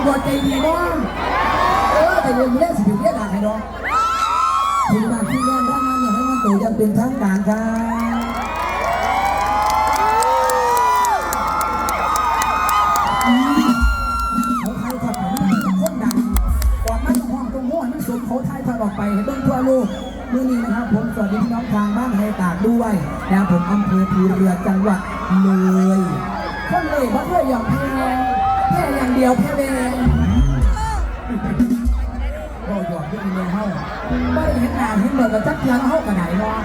ำรวจใจดีเนาะเออแต่เรื่องนี้สิเรียกด่าใครเนาะทีมงานที่เล่นด้านนั้นอย่างให้มันตัวยังเป็นทางการครับเขาไทยทอดของการงห้องตรงหัวมันสมเขาไทยทอกไปให้เบิ่งทั่วโลกเมื่อนี้นะครับ ผมสวัสดีพี่น้องทางบ้านไทยตากด้วยนะผมอำเภอภูเรือจังหวัดเลยคนเลยเพราะเพื่ออย่างแพ้ แพ้อย่างเดียวแพ้แดงเราหยอดที่เมืองเฮาไม่เห็นหน้าเห็นเมืองกับจักเทียนเฮากันไหนเนาะ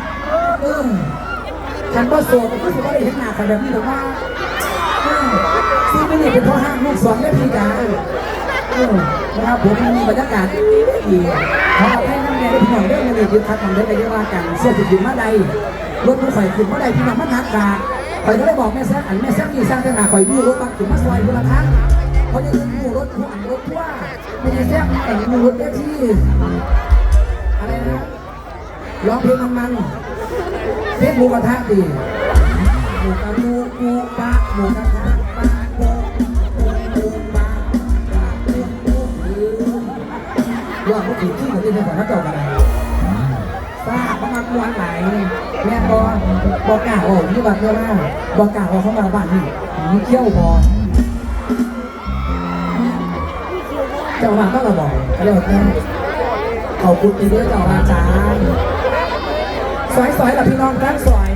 เออฉันก็โสดก็คือว่าได้เห็นหน้ากันแบบนี้หรือว่าซึ่งไม่ได้เป็นเพราะห้างลูกสอนและพี่จ๋าเออนะครับผมมีบรรยากาศดีขอให้น้ำแดงได้พี่น้องได้มาเลยยึดคัดทำได้ไปได้ว่ากันเสื้อผิดผิดมาใดรถผู้ข่ขึ้นมาใดพี่น้องมันหักดาข่อยก็ได้บอกแม่แซ่อันแม่แซ่นี่สร้างแต่หน้าข่อยมีรถบังขึ้นมาซอยคนละครั้ง เขาจะเป็นหมู่รถผู้อันรถทั่วไม่ใช่แค่แต่งหมู่รถแค่ที่อะไรนะร้องเพลงมันมันเพลงหมูกระทะดีหมูกระมูกูปะหมูกระทะปะโปูปูปะปะปูปูว่าเขาถือที่กับที่ในของเขาเจ้ากันทราบประมาณวันไหนแม่บอบอกกล่าวออกนี่แบบเดียวนะบอกกล่าวออกเขามาบ้านนี่เขี้ยวบอ เจ้ามาต้องระบอกเขาเรียกว่าแม่เขาพูดดีด้วยเจ้ามาจ้าสอยสอยกับพี่น้องกันสอย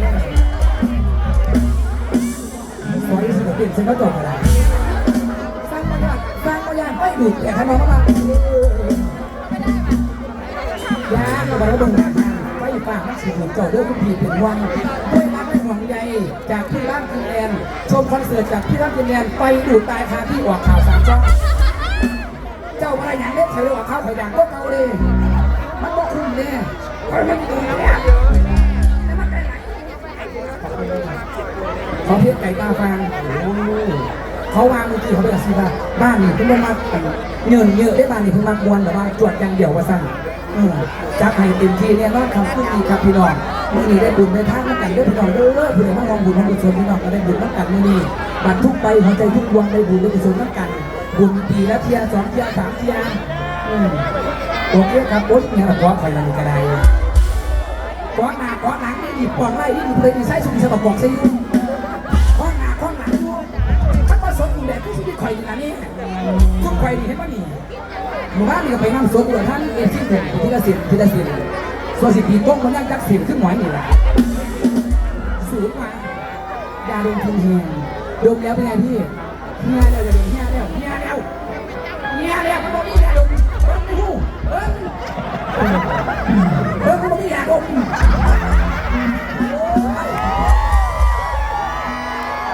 สอยสุดเปลี่ยนเส้นก็จบแล้วสร้างประหยัดสร้างประหยัดไม่ดูดแต่ขนมมาย่าเราบอกว่าตรงนั้นไฟฟ้ามันสีหนุนเจ้าเด้อคุณพี่เป็นวังด้วยรักและห่วงใยจากพี่ร่างกินแลนชมคอนเสิร์ตจากพี่ร่างกินแลนไปดูดตายคาที่ออกข่าวสามช่อง เจ้าอะไรอย่างเล็กใครว่าเขาใครอย่างก็เกาเลยมันก็คุ้มเลยคอยมันดีเนี่ยเขาเพี้ยไก่ตาฟางเขาวางมือกี้เขาไปกับซีบ้าบ้านนี่เพิ่งมาเงินเยอะได้บ้านนี่เพิ่งมากวนแต่ว่าจวดย่างเดี่ยวว่าสั้นจับให้เต็มที่เนี่ยนอนคำพูดดีครับพี่น้องมื่อนี้ได้บุญได้ท่าน้ำกันเด้พี่น้องเด้อผู้ใดมามองบุญมองกุศลพี่น้องก็ได้บุญน้ำกันมื่อนี้บัตรทุกใบหัวใจทุกดวงได้บุญได้กุศลน้ำกัน บุญปีละเทียสองเทียสามเทียโอเคครับโอ๊ยเนี่ยเราขอคอยเรากระไดขอหน้าขอหลังนี่หยิบปองไล่นี่หยิบเลยดีไซน์สุดที่สะบอกซิขอหน้าขอหลังดูถ้าว่าสดอยู่แดดก็สิคอยอยู่อันนี้ทุกคอยดีเห็นป่ะนี่หมู่บ้านนี่ก็ไปนั่งสดอยู่ท่านเอฟซีผมทีละสิบทีละสิบส่วนสิบปีก้งมันยังจักสิบขึ้นหน่อยนี่แหละสูงมายาดมทุนเฮียดมแล้วเป็นไงพี่เฮียแล้วจะดมเฮีย เฮียแล้วมันบอกมียาดมเบิ้งหูเบิ้งเบิ้งมันบอกมียาดม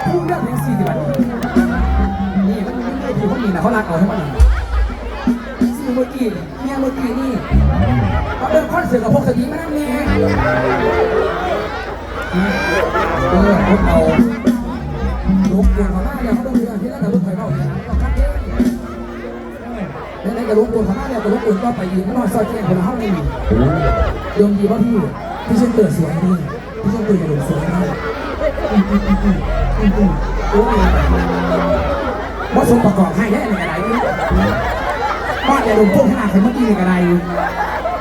พูดเรื่องเพลงสี่สิบวันนี่มันไม่ได้คือคนนี้นะเขารักเอาให้มันสี่เมื่อกี้เฮียเมื่อกี้นี่เขาเดินคอนเสิร์ตกับพวกสตีมานั่งนี่เออพวกเราลูกเกินเขาหน้าเดียวเขาต้องมีอะไรที่นั่นแต่ลูกไข่เข้าเนี่ยก็ ในกับลูกเกินเขาหน้าเดียกับลูกเกินก็ไปยืนนอนซอยแจ้งคนละห้องนี่ยมดีว่าพี่พี่เช่นเกิดสวยดีพี่เช่นเกิดอย่างสวยมากอืมอืมอืมอืมโอ้ยว่าสมประกอบให้ได้ในอะไรบ้านอย่าลงพวกขนาดใครเมื่อกี้ในอะไร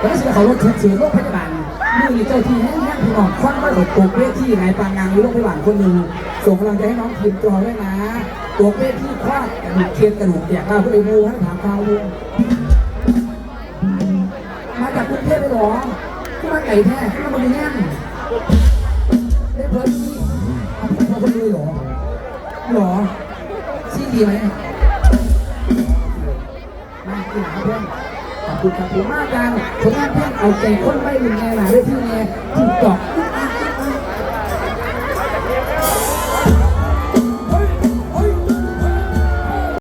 แล้วสิเขารถฉุกเฉินรถพยาบาลมือเจ้าที่แห้งๆพี่น้องควันมาหลบตกเวทีไงปางงานอยู่โรงพยาบาลคนหนึ่งส่งกำลังใจให้น้องทีมจอด้วยนะ ตัวเป้ที่คว้ากระดูกเคียนกระดูกแตกมาเพื่อไปมูให้ถามข่าวลุงมาจากกรุงเทพไปหรอที่มาไก่แท้ที่มาบริเวณได้เพิ่มที่เอาผมมาคนเลยหรอหรอซีดีไหมมาที่หลังเพื่อนขอบคุณครับผมมากจังผลงานเพื่อนเอาใจคนไม่รุนแรงหนาด้วยที่แน่